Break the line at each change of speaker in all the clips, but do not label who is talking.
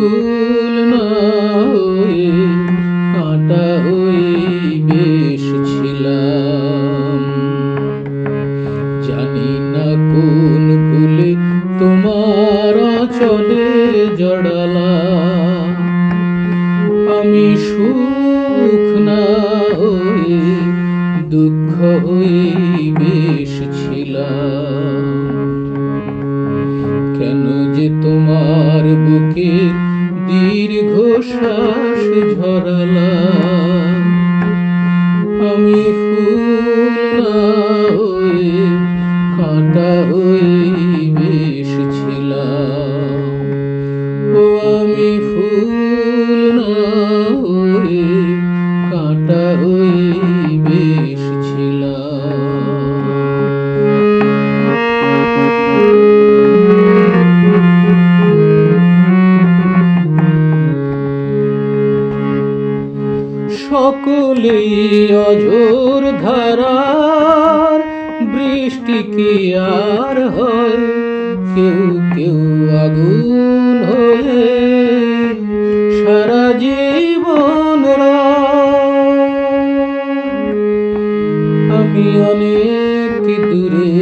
ফুল নয়ে, কাটা ওই বেশ ছিলাম। জানি না কোন ফুলে তোমার চলে জড়ালাম। আমি সুখ না হয়ে, দুঃখ হয়ে বেশ ছিলাম। কেন যে তোমার বুকের দীর্ঘ শ্বাস ঝরালাম আমি ফুল সকলেই অঝোর ধারার, বৃষ্টি কি আর হয় কেউ কেউ আগুন হয়ে সারা জীবন। আমি অনেক দূরে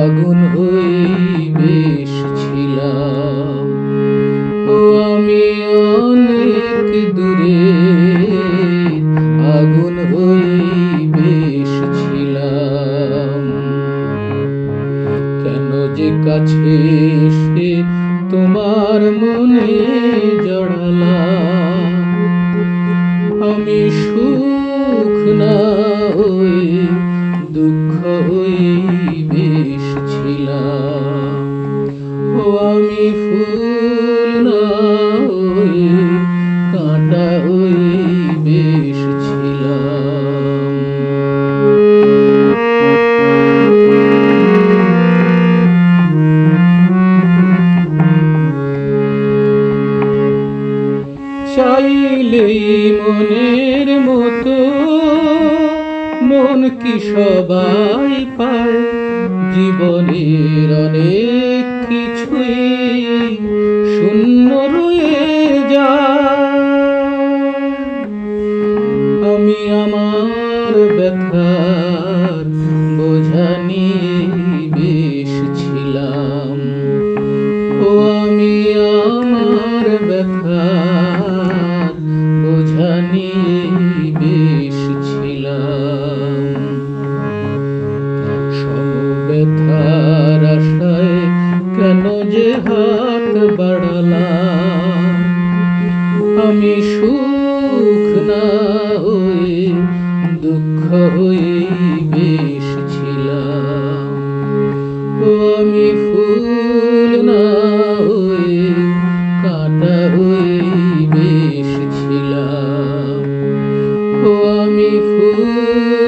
আগুন হয়ে বেশ ছিলাম ও আমি অনেক দূরে কাছে তোমার মনে জড়ালাম। আমি সুখ চাইলেই মনের মতো, মন কি সবাই পায়? জীবনের অনেক কিছুই শূন্য রয়ে যায়। আমি আমার ব্যথার বাড়ালাম। আমি সুখ না হয়ে, দুঃখ হয়ে বেশ ছিলাম। ও আমি ফুল না হয়ে, কাঁটা হয়ে বেশ ছিলাম। ও আমি ফুল